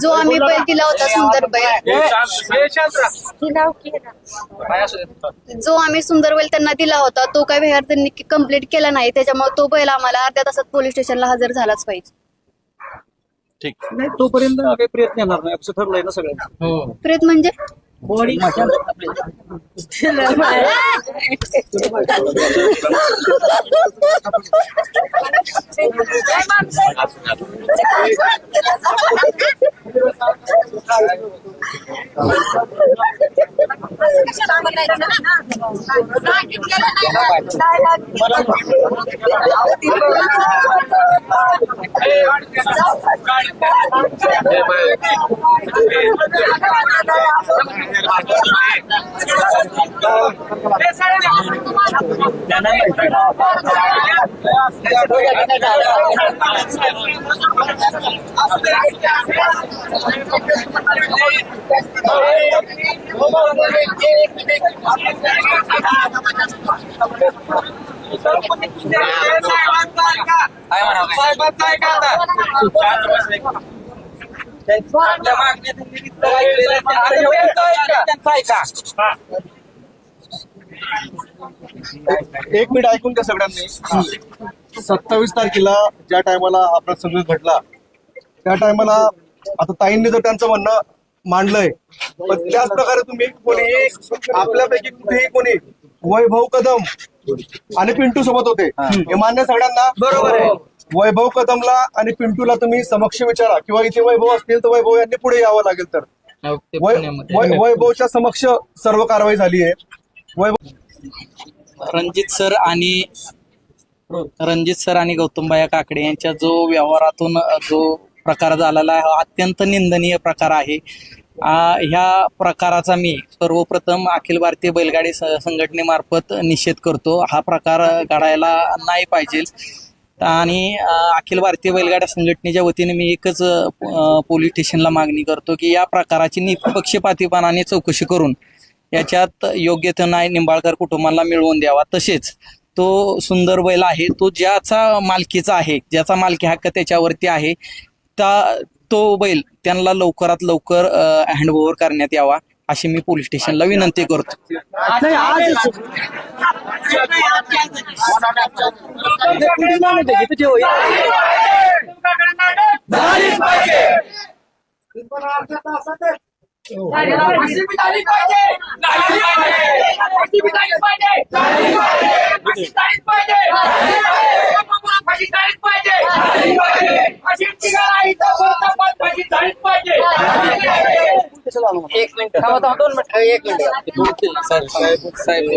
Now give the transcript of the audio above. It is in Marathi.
जो आम्ही बैल दिला होता सुंदर बैल. जो आम्ही सुंदर बैल त्यांना दिला होता तो काही व्यवहार त्यांनी कंप्लीट केला नाही. त्याच्यामुळे तो बैल आम्हाला अर्ध्या तासात पोलीस स्टेशनला हजर झालाच पाहिजे. ठीक. नाही तोपर्यंत काही प्रयत्न येणार नाही. असं ठरलंय ना सगळ्यांचं. प्रेत म्हणजे? त्यांना काय म्हणावं एक मिनिट ऐकून घ्या सगळ्यांनी. सत्तावीस तारखेला ज्या टायमाला हा प्रसंग घडला त्या टायमाला आता ताईंनी जर त्यांचं म्हणणं मांडलंय. पण त्याच प्रकारे तुम्ही कोणी आपल्यापैकी कुठेही कोणी वैभव कदम आणि पिंटू सोबत होते. हे. मान्य सगळ्यांना? बरोबर आहे. वैभव कदमला आणि पिंटूला तुम्ही समक्ष विचारा. किंवा इथे वैभव असतील तर वैभव यांनी पुढे यावं लागेल तर. वैभवच्या समक्ष सर्व कारवाई झाली आहे. वैभव रणजित सर आणि रणजित सर आणि गौतमबाया काकडे यांच्या जो व्यवहारातून जो प्रकार झालेला आहे हा अत्यंत निंदनीय प्रकार आहे. ह्या प्रकाराचा मी सर्वप्रथम अखिल भारतीय बैलगाडी संघटनेमार्फत निषेध करतो. हा प्रकार घडायला नाही पाहिजे. आणि अखिल भारतीय बैलगाड्या संघटनेच्या वतीने मी एकच पोलीस स्टेशनला मागणी करतो की या प्रकाराची निपक्षपातीपणाने चौकशी करून याच्यात योग्य तो न्याय निंबाळकर कुटुंबाला मिळवून द्यावा तसेच तो सुंदर बैल आहे तो ज्याचा मालकीचा आहे ज्याचा मालकी हक्क त्याच्यावरती आहे त्या तो बैल त्यांना लवकरात लवकर हँडओव्हर करण्यात यावा अशी मी पोलीस स्टेशनला विनंती करतो नाही आज एक मिनिट थांबा थांबा दोन मिनिट एक मिनिट. साहेब साहेब